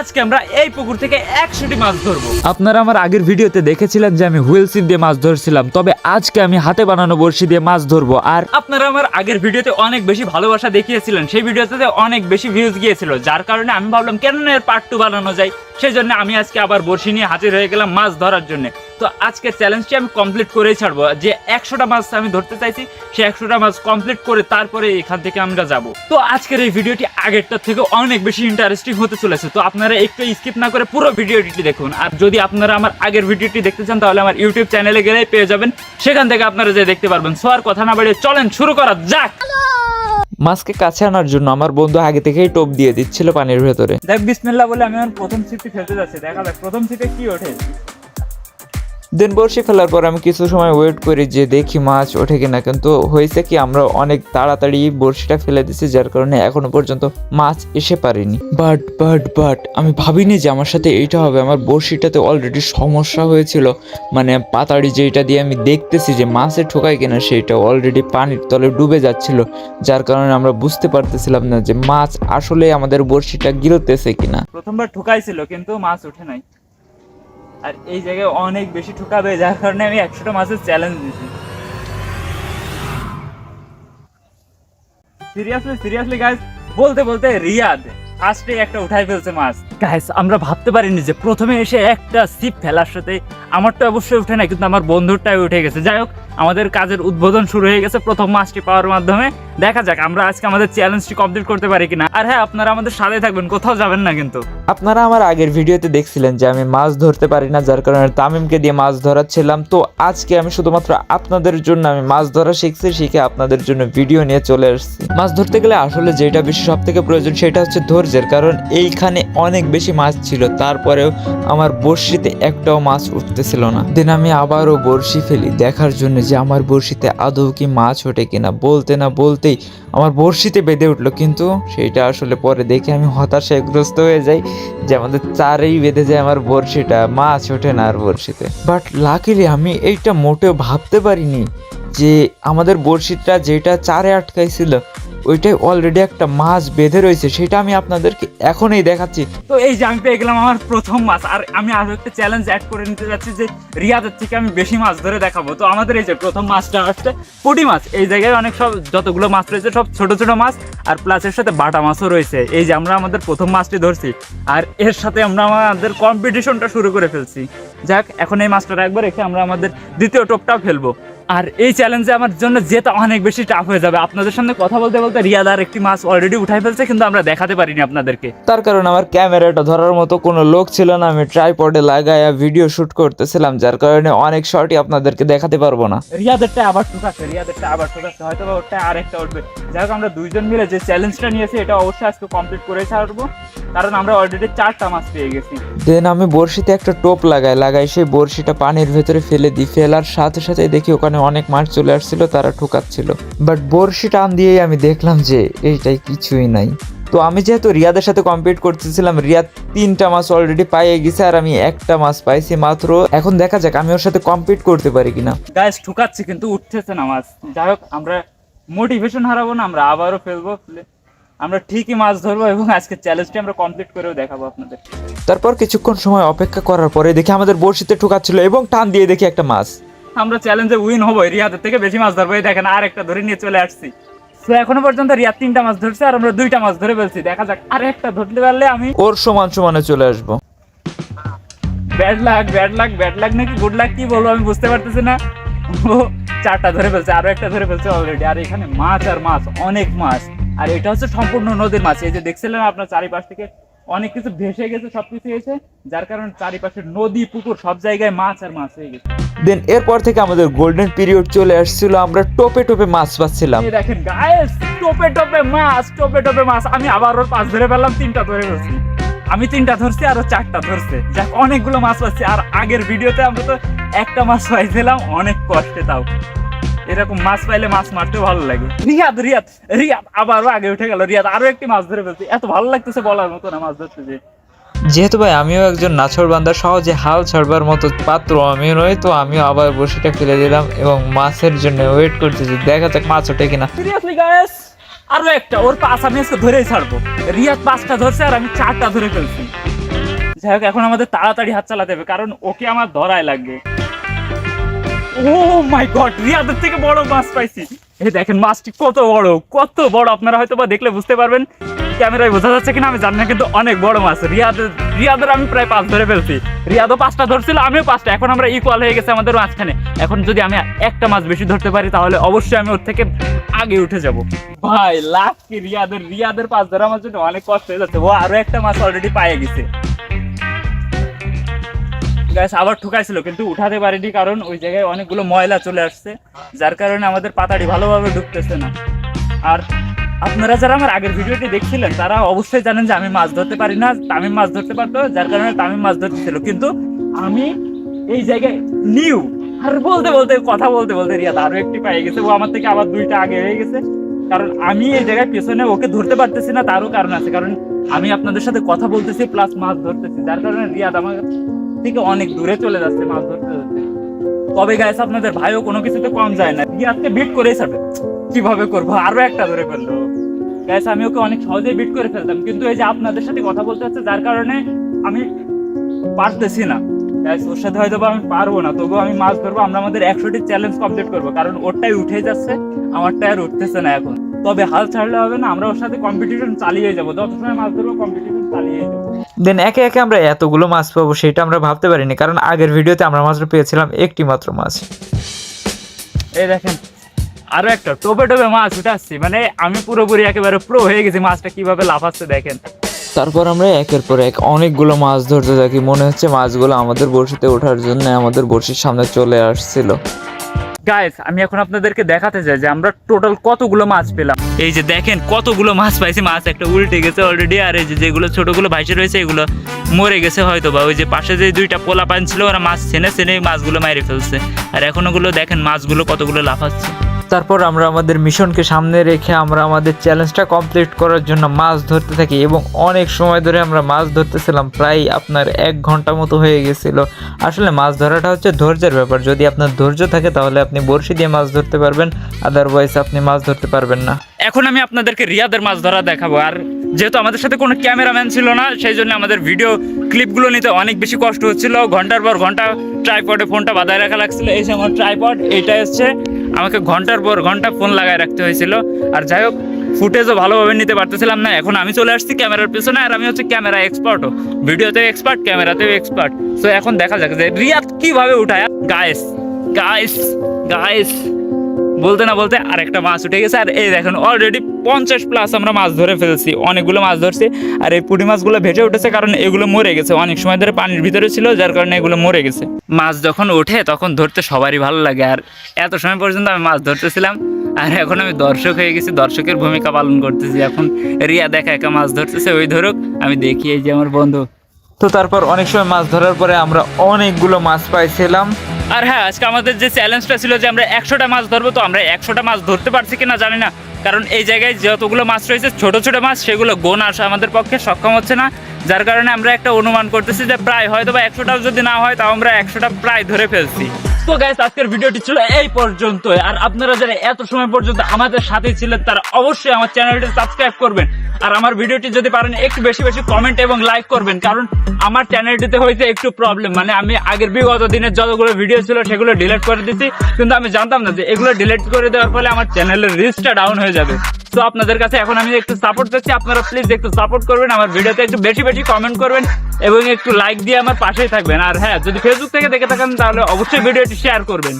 আজকে আমরা এই পুকুর থেকে একশোটি মাছ ধরবো। আপনারা আমার আগের ভিডিওতে দেখেছিলেন যে আমি হুইল সিপ দিয়ে মাছ ধরছিলাম তবে আজকে আমি হাতে বানানো বড়শি দিয়ে মাছ ধরবো। আর আপনারা আমার আগের ভিডিওতে অনেক বেশি ভালোবাসা দেখিয়েছিলেন সেই ভিডিওতে অনেক বেশি ভিউজ গিয়েছিল যার কারণে আমি ভাবলাম কেন এর পার্ট টু বানানো যায়? সেই জন্য আমি আজকে আবার বড়শি নিয়ে হাজির হয়ে গেলাম মাছ ধরার জন্য। তো আজকের চ্যালেঞ্জটি আমি কমপ্লিট করেই ছাড়বো। যে একশোটা মাছ আমি ধরতে চাইছি সেই একশোটা মাছ কমপ্লিট করে তারপরে এখান থেকে আমরা যাব। তো আজকের এই ভিডিওটি আগেরটার থেকে অনেক বেশি ইন্টারেস্টিং হতে চলেছে। তো আপনারা একটু স্কিপ না করে পুরো ভিডিওটি দেখুন। আর যদি আপনারা আমার আগের ভিডিওটি দেখতে চান তাহলে আমার ইউটিউব চ্যানেলে গেলে পেয়ে যাবেন। সেখান থেকে আপনারা যে দেখতে পারবেন। সো আর কথা না বাড়িয়ে চলেন শুরু করা যাক! মাছকে কাছে আনার জন্য আমার বন্ধু আগে থেকেই টোপ দিয়ে দিচ্ছিল পানির ভেতরে। দেখ বিসমিল্লাহ বলে আমি আমার প্রথম সিটটি ফেলতে যাচ্ছি। দেখা যাক প্রথম সিটে কি ওঠে। দেন বড়শি ফেলার পর আমি কিছু সময় ওয়েট করি যে দেখি মাছ ওঠে কিনা। কিন্তু হয়েছে কি, আমরা অনেক তাড়াতাড়ি বড়শিটা ফেলে দিছি যার কারণে এখনও পর্যন্ত মাছ এসে পারেনি। বাট বাট বাট আমি ভাবিনি যে আমার সাথে এইটা হবে। আমার বড়শিটাতে অলরেডি সমস্যা হয়েছিল। মানে পাতাড়ি যেটা দিয়ে আমি দেখতেছি যে মাছে ঠোকায় কিনা সেইটা অলরেডি পানির তলে ডুবে যাচ্ছিল। যার কারণে আমরা বুঝতে পারতেছিলাম না যে মাছ আসলে আমাদের বড়শিটা গিরোতেছে কিনা। প্রথমবার ঠোকাইছিল, কিন্তু মাছ ওঠে নাই। আর এই জায়গায় অনেক বেশি ঠুকাবে, যার কারণে আমি একশোটা মাছের চ্যালেঞ্জ দিছি সিরিয়াসলি সিরিয়াসলি গাইস বলতে বলতে রিয়াদ ফার্স্টে একটা উঠাই ফেলছে মাছ। গাইস আমরা ভাবতে পারিনি যে প্রথমে এসে একটা সিপ ফেলার সাথে আমারটা অবশ্যই উঠে না কিন্তু আমার বন্ধুরটাই উঠে গেছে। যাই হোক, আমাদের কাজের উদ্বোধন শুরু হয়ে গেছে প্রথম মাছটি পাওয়ার মাধ্যমে। দেখা যাক, আমরা আজকে আমাদের চ্যালেঞ্জটি কমপ্লিট করতে পারি কিনা। আর হ্যাঁ আপনারা আমাদের সাথে থাকবেন, কোথাও যাবেন না কিন্তু। আপনারা আমার আগের ভিডিওতে দেখছিলেন যে আমি মাছ ধরতে পারি না, যার কারণে তামিমকে দিয়ে মাছ ধরাচ্ছিলাম। তো আজকে আমি শুধুমাত্র আপনাদের জন্য আমি মাছ ধরা শিখছি, শিখে আপনাদের জন্য ভিডিও নিয়ে চলে আসছি। মাছ ধরতে গেলে আসলে যেটা বেশি সব থেকে প্রয়োজন সেটা হচ্ছে ধৈর্যের, কারণ এইখানে অনেক বেশি মাছ ছিল, তারপরেও আমার বড়শিতে একটাও মাছ উঠতেছিল না। দেন আমি আবারও বড়শি ফেলি, দেখার জন্য যে আমার বড়শিতে আদৌ কি মাছ ওঠে কিনা, বলতে না বলতেই আমার বড়শিতে বেঁধে উঠল, কিন্তু সেইটা আসলে পরে দেখে আমি হতাশাগ্রস্ত হয়ে যাই যে আমাদের চারেই বেঁধে যায় আমার বড়শিটা, মাছ ওঠে না আর বড়শিতে। বাট লাকিলি আমি এইটা মোটেও ভাবতে পারিনি যে আমাদের বড়শিটা যেটা চারে আটকাইছিল ওইটাই অলরেডি একটা মাছ বেঁধে রয়েছে, সেটা আমি আপনাদেরকে এখনই দেখাচ্ছি। তো এই যে আমি পেয়ে গেলাম আমার প্রথম মাছ, আর আমি আরও একটা চ্যালেঞ্জ অ্যাড করে নিতে যাচ্ছি যে রিয়াদের থেকে আমি বেশি মাছ ধরে দেখাবো। তো আমাদের এই যে প্রথম মাছটা আসছে পুঁটি মাছ। এই জায়গায় অনেক সব যতগুলো মাছ রয়েছে, সব ছোট ছোট মাছ, আর প্লাস এর সাথে বাটা মাছও রয়েছে। এই যে আমরা আমাদের প্রথম মাছটি ধরছি, আর এর সাথে আমরা আমাদের কম্পিটিশনটা শুরু করে ফেলছি। যাক, এখন এই মাছটা একবার রেখে আমরা আমাদের দ্বিতীয় টোপটাও ফেলব আর এই চ্যালেঞ্জে আমার জন্য যেটা অনেক বেশি টাফ হয়ে যাবে। আপনাদের সামনে কথা বলতে বলতে রিয়াদ আর একটি মাছ অলরেডি উঠাই ফেলছে কিন্তু আমরা দেখাতে পারিনি আপনাদেরকে। তার কারণ আমার ক্যামেরাটা ধরার মতো কোনো লোক ছিল না আমি ট্রাইপডে লাগায়া ভিডিও শুট করতেছিলাম যার কারণে অনেক শর্টই আপনাদেরকে দেখাতে পারব না। রিয়াদেরটা আবার ঠুকাচ্ছে রিয়াদেরটা আবার ঠুকাচ্ছে হয়তো বা ওরটা আরেকটা উঠবে। যাই হোক আমরা দুইজন মিলে যে চ্যালেঞ্জটা নিয়েছি এটা অবশ্যই আজকে কমপ্লিট করে ছাড়বো। কারণ আমরা অলরেডি চারটা মাছ পেয়ে গেছি। দেন আমি বড়শিতে একটা টোপ লাগাই লাগাই সেই বড়শিটা পানির ভেতরে ফেলে দিই ফেলার সাথে সাথে দেখি ওখানে অনেক মাছ চলে আসছিল তারা ঠুকাচ্ছিল। বাট বড়শি টান দিয়েই আমি দেখলাম যে এইটাই কিছুই নাই। তো আমি যেহেতু রিয়াদের সাথে কম্পিট করতেছিলাম রিয়াদ তিনটা মাছ অলরেডি পাইয়ে গেছে আর আমি একটা মাছ পাইছি মাত্র। এখন দেখা যাক আমি ওর সাথে কম্পিট করতে পারি কিনা। গাছ ঠুকাচ্ছি কিন্তু উঠতেছে না মাছ। যাই হোক আমরা মোটিভেশন হারাবো না আমরা আবারও ফেলব। ফেলে আমরা ঠিকই মাছ ধরবো এবং আজকে চ্যালেঞ্জটি আমরা কমপ্লিট করেও দেখাবো আপনাদের। তারপর কিছুক্ষণ সময় অপেক্ষা করার পরে দেখি আমাদের বড়শিতে ঠুকাচ্ছিল এবং টান দিয়ে দেখি একটা মাছ। আমরা চ্যালেঞ্জে উইন হব রিয়াদের থেকে বেশি মাছ ধরবো। এই দেখেন আর একটা ধরে নিয়ে চলে আসছি। তো এখনও পর্যন্ত রিয়াদ তিনটা মাছ ধরছে আর আমরা দুইটা মাছ ধরে ফেলছি। দেখা যাক আর একটা ধরতে পারলে আমি ওর সমান সমানে চলে আসব। Bad luck bad luck bad luck নাকি গুড লাক কি বলব আমি বুঝতে পারতেছি না। ও চারটা ধরে ফেলছে আরও একটা ধরে ফেলছে অলরেডি আর এখানে মাছ আর মাছ অনেক মাছ। আর এটা হচ্ছে সম্পূর্ণ নদীর মাছ। এই যে দেখছিলেন আপনার চারিপাশ থেকে অনেক কিছু ভেসে গেছে সবকিছু গেছে যার কারণে চারিপাশে নদী পুকুর সব জায়গায় মাছ আর মাছ হয়ে গেছে। দেন এরপর থেকে আমাদের গোল্ডেন পিরিয়ড চলে আসছিল আমরা টোপে টোপে মাছ পাচ্ছিলাম। এই দেখেন গায়েস টোপে টোপে মাছ টোপে টোপে মাছ। আমি আবার ওর পাঁচ ধরে ফেললাম তিনটা ধরে ফেলছি। আমি তিনটা ধরছি আর চারটা ধরছে। যাক অনেকগুলো মাছ পাচ্ছি। আর আগের ভিডিওতে আমরা তো একটা মাছ পাইছিলাম অনেক কষ্টে তাও। এরকম মাছ পাইলে মাছ মারতে ভালো লাগে। রিয়াদ রিয়াদ রিয়াদ আবারও আগে উঠে গেল। রিয়াদ আরও একটি মাছ ধরে ফেলছি। এত ভালো লাগতেছে বলার মতো না মাছ ধরতে যে। যেহেতু ভাই আমিও একজন নাছর বান্দা সহজে হাল ছাড়বার মতো পাত্র আমি নই তো আমিও আবার বসিটা ফেলে দিলাম এবং মাছের জন্য ওয়েট করতেছি দেখা যাক মাছ ওঠে কিনা। সিরিয়াসলি গায়েস আরও একটা ওর পাঁচ আমি আজকে ধরেই ছাড়বো। রিয়াদ পাঁচটা ধরছে আর আমি চারটা ধরে ফেলছি। যাই হোক এখন আমাদের তাড়াতাড়ি হাত চালাতে হবে কারণ ওকে আমার ধরায় লাগবে। ও মাই গড, রিয়াদের থেকে বড় মাছ পাইছি। এই দেখেন, মাছটি কত বড় কত বড়, আপনারা হয়তো বা দেখলে বুঝতে পারবেন। ক্যামেরায় বোঝা যাচ্ছে কিনা, আমি জানি না, কিন্তু অনেক বড় মাছ। রিয়াদের রিয়াদের আমি প্রায় পাঁচ ধরে ফেলছি। রিয়াদও পাঁচটা ধরছিল, আমিও পাঁচটা। এখন আমরা ইকুয়াল হয়ে গেছে আমাদের মাঝখানে। এখন যদি আমি একটা মাছ বেশি ধরতে পারি, তাহলে অবশ্যই আমি ওর থেকে আগে উঠে যাব। ভাই লাখ কি রিয়াদের? রিয়াদের পাঁচ ধরা আমার জন্য অনেক কষ্ট হয়ে যাচ্ছে। ও আরও একটা মাছ অলরেডি পায়ে গেছে। গ্যাস আবার ঠুকাইছিল, কিন্তু উঠাতে পারিনি কারণ ওই জায়গায় অনেকগুলো ময়লা চলে আসছে, যার কারণে আমাদের পাতাড়ি ভালোভাবে ঢুকতেছে না। আর আপনারা যারা আমার আগের ভিডিওটি দেখছিলেন, তারা অবশ্যই জানেন যে আমি মাছ ধরতে পারি না, তামিম মাছ ধরতে পারতো, যার কারণে তামিম মাছ ধরতেছিল। কিন্তু আমি এই জায়গায় নিউ আর বলতে বলতে, কথা বলতে বলতে রিয়াদ আরও একটি পেয়ে গেছে, ও আমার থেকে আবার দুইটা আগে হয়ে গেছে। কারণ আমি এই জায়গায় পেছনে ওকে ধরতে পারতেছি না, তারও কারণ আছে। কারণ আমি আপনাদের সাথে কথা বলতেছি প্লাস মাছ ধরতেছি, যার কারণে রিয়াদ আমার থেকে অনেক দূরে চলে যাচ্ছে মাছ ধরতে ধরতে। তবে গাইস আপনাদের ভাইও কোনো কিছুতে কম যায় না। রিয়াদকে বিট করেই ছাড়বে। কীভাবে করব? আরও একটা ধরে ফেলল। গাইস আমি ওকে অনেক সহজেই বিট করে ফেলতাম। কিন্তু এই যে আপনাদের সাথে কথা বলতে হচ্ছে, যার কারণে আমি পারতেছি না। গাইস ওর সাথে হয়তো আমি পারব না। তবুও আমি মাছ ধরবো। আমরা আমাদের একশোটি চ্যালেঞ্জ কমপ্লিট করব। কারণ ওরটাই উঠে যাচ্ছে আমারটাই আর উঠতেছে না এখন। তবে হাল ছাড়লে হবে না। আমরা ওর সাথে কম্পিটিশন চালিয়ে যাব। যত সময় মাছ ধরবো কম্পিটিশন চালিয়ে যাব। দেন একে একে আমরা এতগুলো মাছ পাবো সেটা আমরা ভাবতে পারিনি কারণ আগের ভিডিওতে আমরা মাত্র পেয়েছিলাম একটি মাত্র মাছ। এই দেখেন আরও একটা টোপে টোপে মাছ উঠে আসছি মানে আমি পুরোপুরি একেবারে প্রো হয়ে গেছি মাছটা কীভাবে লাফাচ্ছে দেখেন। তারপর আমরা একের পর এক অনেকগুলো মাছ ধরতে থাকি মনে হচ্ছে মাছগুলো আমাদের বড়শিতে ওঠার জন্য আমাদের বড়শির সামনে চলে আসছিল। গাইস আমি এখন আপনাদেরকে দেখাতে চাই যে আমরা টোটাল কতগুলো মাছ পেলাম। এই যে দেখেন কতগুলো মাছ পাইছি, মাছ একটা উল্টে গেছে অলরেডি আর এই যে যেগুলো ছোটগুলো ভাইসে রয়েছে, এগুলো মরে গেছে হয়তো বা ওই যে পাশে যে দুইটা পোলা পান ছিল, ওরা মাছ ছেনে ছেনে মাছগুলো মাইরে ফেলছে। আর এখন ওগুলো দেখেন মাছগুলো কতগুলো লাফাচ্ছে। তারপর আমরা আমাদের মিশনকে সামনে রেখে আমরা আমাদের চ্যালেঞ্জটা কমপ্লিট করার জন্য মাছ ধরতে থাকি এবং অনেক সময় ধরে আমরা মাছ ধরতেছিলাম, প্রায় আপনার এক ঘণ্টা মতো হয়ে গেছিল। আসলে মাছ ধরাটা হচ্ছে ধৈর্যের ব্যাপার। যদি আপনার ধৈর্য থাকে তাহলে আপনি বড়শি দিয়ে মাছ ধরতে পারবেন আদারওয়াইজ আপনি মাছ ধরতে পারবেন না। এখন আমি আপনাদেরকে রিয়াদের মাছ ধরা দেখাবো। আর যেহেতু আমাদের সাথে কোনো ক্যামেরাম্যান ছিল না, সেই জন্য আমাদের ভিডিও ক্লিপগুলো নিতে অনেক বেশি কষ্ট হচ্ছিল। ঘণ্টার পর ঘণ্টা ট্রাইপডে ফোনটা বাঁধায় রাখা লাগছিল। এই যে আমার ট্রাইপড এইটা হচ্ছে আমাকে ঘণ্টার পর ঘণ্টা ফোন লাগায় রাখতে হয়েছিল। আর যাই হোক, ফুটেজও ভালোভাবে নিতে পারতেছিলাম না। এখন আমি চলে আসছি ক্যামেরার পেছনে আর আমি হচ্ছে ক্যামেরা এক্সপার্টও ভিডিওতেও এক্সপার্ট ক্যামেরাতেও এক্সপার্ট তো এখন দেখা যাক যে রিয়াদ কীভাবে উঠায়। গায়েস গায়েস গাইস বলতে না বলতে আরেকটা মাছ উঠে গেছে। আর এই দেখেন অলরেডি পঞ্চাশ প্লাস আমরা মাছ ধরে ফেলছি। অনেকগুলো মাছ ধরছি। আর এই পুঁটি মাছগুলো ভেসে উঠেছে কারণ এগুলো মরে গেছে। অনেক সময় ধরে পানির ভিতরে ছিল, যার কারণে এগুলো মরে গেছে। মাছ যখন ওঠে, তখন ধরতে সবারই ভালো লাগে। আর এত সময় পর্যন্ত আমি মাছ ধরতেছিলাম। আর এখন আমি দর্শক হয়ে গেছি। দর্শকের ভূমিকা পালন করতেছি। এখন রিয়া দেখা একা মাছ ধরতেছে। ওই ধরুক, আমি দেখি এই যে আমার বন্ধু। তো তারপর অনেক সময় মাছ ধরার পরে আমরা অনেকগুলো মাছ পাইছিলাম। আর হ্যাঁ আজকে আমাদের যে চ্যালেঞ্জটা ছিল যে আমরা একশোটা মাছ ধরবো, তো আমরা একশোটা মাছ ধরতে পারছি কিনা জানি না। কারণ এই জায়গায় যতগুলো মাছ রয়েছে, ছোট ছোট মাছ, সেগুলো গোন আসা আমাদের পক্ষে সক্ষম হচ্ছে না। যার কারণে আমরা একটা অনুমান করতেছি যে প্রায় হয়তো বা একশোটাও যদি না হয়, তাও আমরা একশোটা প্রায় ধরে ফেলছি। তো গাইস আজকের ভিডিওটি ছিল এই পর্যন্ত আর আপনারা যারা এত সময় পর্যন্ত আমাদের সাথে ছিলেন, তারা অবশ্যই আমার চ্যানেলটি সাবস্ক্রাইব করবেন। আর আমার ভিডিওটি যদি পারেন, একটু বেশি বেশি কমেন্ট এবং লাইক করবেন, কারণ আমার চ্যানেলটিতে হয়েছে একটু প্রবলেম মানে আমি আগের বিগত দিনের যতগুলো ভিডিও ছিল, সেগুলো ডিলিট করে দিচ্ছি কিন্তু আমি জানতাম না যে এগুলো ডিলিট করে দেওয়ার ফলে আমার চ্যানেলের রিচটা ডাউন হয়ে যাবে। তো আপনাদের কাছে এখন আমি একটু সাপোর্ট চাচ্ছি, আপনারা প্লিজ একটু সাপোর্ট করবেন, আমার ভিডিওতে একটু বেশি বেশি কমেন্ট করবেন এবং একটু লাইক দিয়ে আমার পাশেই থাকবেন। আর হ্যাঁ যদি ফেসবুক থেকে দেখে থাকেন, তাহলে অবশ্যই ভিডিওটি শেয়ার করবেন।